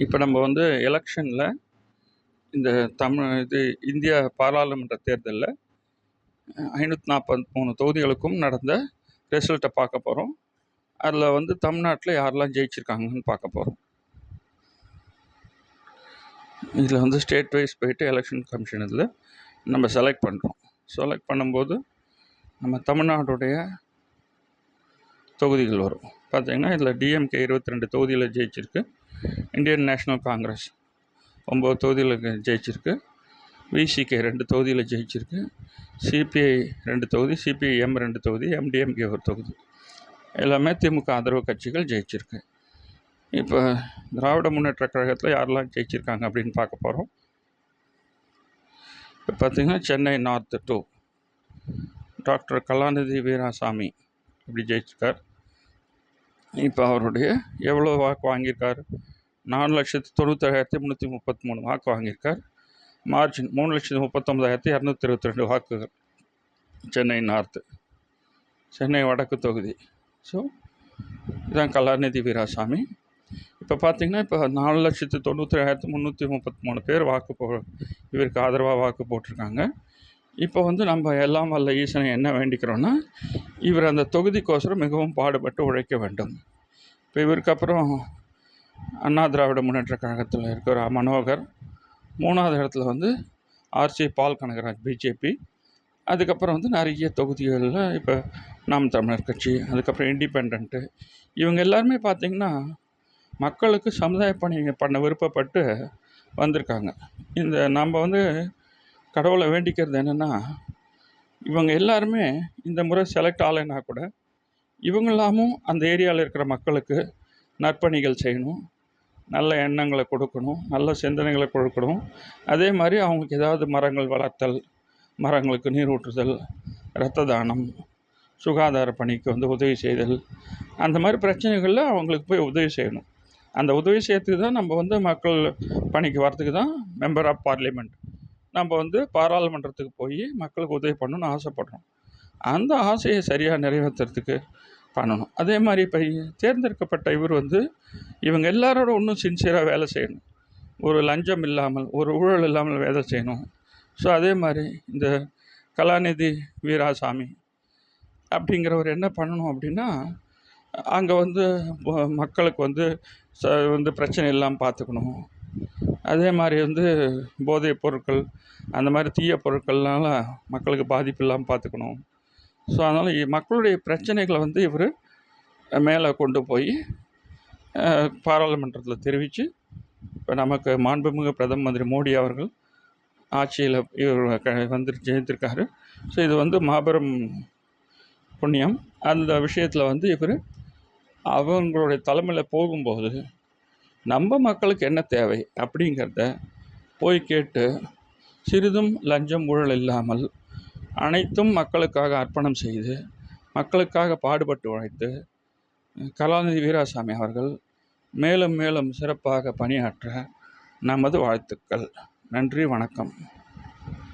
இப்போ நம்ம வந்து எலெக்ஷனில் இந்த தமிழ் இது இந்தியா பாராளுமன்ற தேர்தலில் ஐநூற்றி நாற்பத்தி மூணு தொகுதிகளுக்கும் நடந்த ரிசல்ட்டை பார்க்க போகிறோம் அதில் வந்து தமிழ்நாட்டில் யாரெல்லாம் ஜெயிச்சிருக்காங்கன்னு பார்க்க போகிறோம் இதில் வந்து ஸ்டேட் வைஸ் போயிட்டு எலெக்ஷன் கமிஷன் இதில் நம்ம செலக்ட் பண்ணுறோம் செலக்ட் பண்ணும்போது நம்ம தமிழ்நாட்டுடைய தொகுதிகள் வரும். பார்த்திங்கன்னா இதில் டிஎம்கே இருபத்தி ரெண்டு தொகுதியில் ஜெயிச்சிருக்கு. இந்தியன் நேஷ்னல் காங்கிரஸ் ஒம்பது தொகுதியில் ஜெயிச்சிருக்கு. விசிகே ரெண்டு தொகுதியில் ஜெயிச்சிருக்கு. சிபிஐ ரெண்டு தொகுதி சிபிஐஎம் ரெண்டு தொகுதி எம்டிஎம்கே ஒரு தொகுதி. எல்லாமே திமுக ஆதரவு கட்சிகள் ஜெயிச்சிருக்கு. இப்போ திராவிட முன்னேற்ற கழகத்தில் யாரெல்லாம் ஜெயிச்சிருக்காங்க அப்படின்னு பார்க்க போகிறோம் இப்போ பார்த்திங்கன்னா Chennai north two. Doctor Kalanidhi Veeraswamy இப்படி ஜெயிச்சிருக்கார். இப்போ அவருடைய எவ்வளோ வாக்கு வாங்கியிருக்கார்? நாலு லட்சத்து தொண்ணூத்தேழாயிரத்தி முந்நூற்றி முப்பத்தி மூணு வாக்கு வாங்கியிருக்கார். மார்ஜின் மூணு லட்சத்து முப்பத்தொம்பதாயிரத்தி இரநூத்தி இருபத்தி ரெண்டு வாக்குகள் சென்னை நார்த்து சென்னை வடக்கு தொகுதி. ஸோ இதான் கலாநிதி வீராசாமி. இப்போ பார்த்தீங்கன்னா இப்போ நாலு லட்சத்து தொண்ணூத்தேழாயிரத்து முந்நூற்றி முப்பத்தி மூணு பேர் வாக்கு போ இவருக்கு ஆதரவாக வாக்கு போட்டிருக்காங்க. இப்போ வந்து நம்ம எல்லாம் வல்ல ஈசனை என்ன வேண்டிக்கிறோன்னா இவர் அந்த தொகுதிக்கோசரம் மிகவும் பாடுபட்டு உழைக்க வேண்டும். இப்போ இவருக்கு அப்புறம் அண்ணா திராவிட முன்னேற்ற கழகத்தில் இருக்கிற மனோகர் மூணாவது இடத்துல வந்து ஆர்சி பால் கனகராஜ் பிஜேபி. அதுக்கப்புறம் வந்து நிறைய தொகுதிகளில் இப்போ நாம் தமிழர் கட்சி அதுக்கப்புறம் இண்டிபெண்ட்டு இவங்க எல்லாருமே பார்த்திங்கன்னா மக்களுக்கு சமுதாய பணி பண்ண விருப்பப்பட்டு வந்திருக்காங்க. இந்த நம்ம வந்து கடவுளை வேண்டிக்கிறது என்னென்னா இவங்க எல்லாருமே இந்த முறை செலக்ட் ஆகலைன்னா கூட இவங்களாமும் அந்த ஏரியாவில் இருக்கிற மக்களுக்கு நற்பணிகள் செய்யணும். நல்ல எண்ணங்களை கொடுக்கணும் நல்ல சிந்தனைகளை கொடுக்கணும். அதே மாதிரி அவங்களுக்கு ஏதாவது மரங்கள் வளர்த்தல் மரங்களுக்கு நீர் ஊற்றுதல் இரத்த தானம் சுகாதார பணிக்கு வந்து உதவி செய்தல் அந்த மாதிரி பிரச்சனைகளில் அவங்களுக்கு போய் உதவி செய்யணும். அந்த உதவி செய்யறதுக்கு தான் நம்ம வந்து மக்கள் பணிக்கு வரத்துக்கு தான் மெம்பர் ஆஃப் பார்லிமெண்ட் நம்ம வந்து பாராளுமன்றத்துக்கு போய் மக்களுக்கு உதவி பண்ணணும்னு ஆசைப்படுறோம். அந்த ஆசையை சரியாக நிறைவேற்றுறதுக்கு பண்ணணும். அதே மாதிரி இப்போ தேர்ந்தெடுக்கப்பட்ட இவர் வந்து இவங்க எல்லாரோட ஒன்றும் சின்சியராக வேலை செய்யணும். ஒரு லஞ்சம் இல்லாமல் ஒரு ஊழல் இல்லாமல் வேலை செய்யணும். ஸோ அதே மாதிரி இந்த கலாநிதி வீராசாமி அப்படிங்கிறவர் என்ன பண்ணணும் அப்படின்னா அங்கே வந்து மக்களுக்கு வந்து ச வந்து பிரச்சனை இல்லாமல் பார்த்துக்கணும் அதே மாதிரி வந்து போதைப் பொருட்கள் அந்த மாதிரி தீய பொருட்கள்னால மக்களுக்கு பாதிப்பு இல்லாமல் பார்த்துக்கணும் ஸோ அதனால் மக்களுடைய பிரச்சனைகளை வந்து இவர் மேலே கொண்டு போய் பாராளுமன்றத்தில் தெரிவித்து இப்போ நமக்கு மாண்புமிகு பிரதம மந்திரி மோடி அவர்கள் ஆட்சியில் இவர் வந்து ஜெயித்திருக்காரு. ஸோ இது வந்து மாபெரும் புண்ணியம். அந்த விஷயத்தில் வந்து இவர் அவங்களுடைய தலைமையில் போகும்போது நம்ம மக்களுக்கு என்ன தேவை அப்படிங்கிறத போய் கேட்டு சிறிதும் லஞ்சம் ஊழல் இல்லாமல் அனைத்தும் மக்களுக்காக அர்ப்பணம் செய்து மக்களுக்காக பாடுபட்டு உழைத்து கலாநிதி வீராசாமி அவர்கள் மேலும் மேலும் சிறப்பாக பணியாற்ற நமது வாழ்த்துக்கள். நன்றி வணக்கம்.